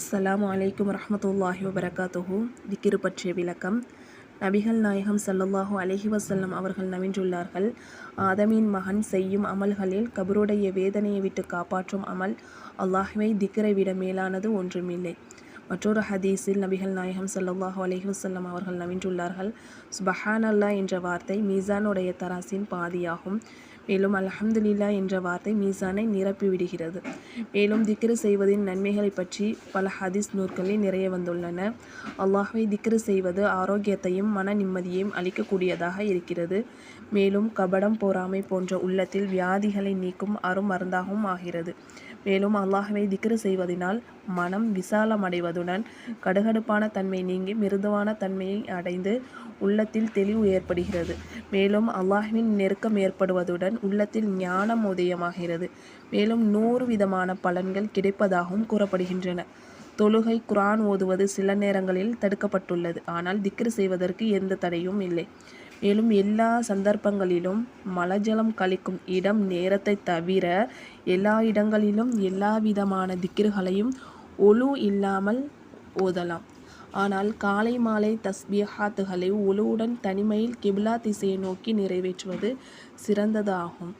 அஸ்ஸலாமு அலைக்கும் வரஹ்மத்துல்லாஹி வபரகாத்துஹு. திக்கிரு பற்றிய விளக்கம். நபிகள் நாயகம் ஸல்லல்லாஹு அலஹி வசல்லம் அவர்கள் நவின்றுள்ளார்கள். ஆதமின் மகன் செய்யும் அமல்களில் கபருடைய வேதனையை விட்டு காப்பாற்றும் அமல் அல்லாஹுவை திக்கரை விட மேலானது ஒன்றுமில்லை. மற்றொரு ஹதீஸில் நபிகள் நாயகம் ஸல்லல்லாஹு அலஹி வசல்லம் அவர்கள் நவின்றுள்ளார்கள். சுபஹான் அல்லா என்ற வார்த்தை மீசானுடைய தராசின் பாதியாகும். மேலும் அல்ஹம்துலில்லா என்ற வார்த்தை மீசானை நிரப்பிவிடுகிறது மேலும் திக்ரு செய்வதின் நன்மைகளை பற்றி பல ஹதீஸ் நூற்களில் நிறைய வந்துள்ளன. அல்லாஹை திக்ரு செய்வது ஆரோக்கியத்தையும் மன நிம்மதியையும் அளிக்கக்கூடியதாக இருக்கிறது. மேலும் கபடம் பொறாமை போன்ற உள்ளத்தில் வியாதிகளை நீக்கும் அருமருந்தாகவும் ஆகிறது. மேலும் அல்லாஹவை திக்ரு செய்வதனால் மனம் விசாலமடைவதுடன் கடுகடுப்பான தன்மை நீங்கி மிருதுவான தன்மையை அடைந்து உள்ளத்தில் தெளிவு ஏற்படுகிறது. மேலும் அல்லாஹ்வின் நெருக்கம் ஏற்படுவதுடன் உள்ளத்தில் ஞானம் உதயமாகிறது. மேலும் நூறு விதமான பலன்கள் கிடைப்பதாகவும் கூறப்படுகின்றன. தொழுகை குரான் ஓதுவது சில நேரங்களில் தடுக்கப்பட்டுள்ளது. ஆனால் திக்ரு செய்வதற்கு எந்த தடையும் இல்லை. மேலும் எல்லா சந்தர்ப்பங்களிலும் மலஜலம் கழிக்கும் இடம் நேரத்தை தவிர எல்லா இடங்களிலும் எல்லா விதமான திக்கிர்களையும் ஒழு இல்லாமல் ஓதலாம். ஆனால் காலை மாலை தஸ்பிஹாத்துகளை ஒழுவுடன் தனிமையில் கிபிலா திசையை நோக்கி நிறைவேற்றுவது சிறந்ததாகும்.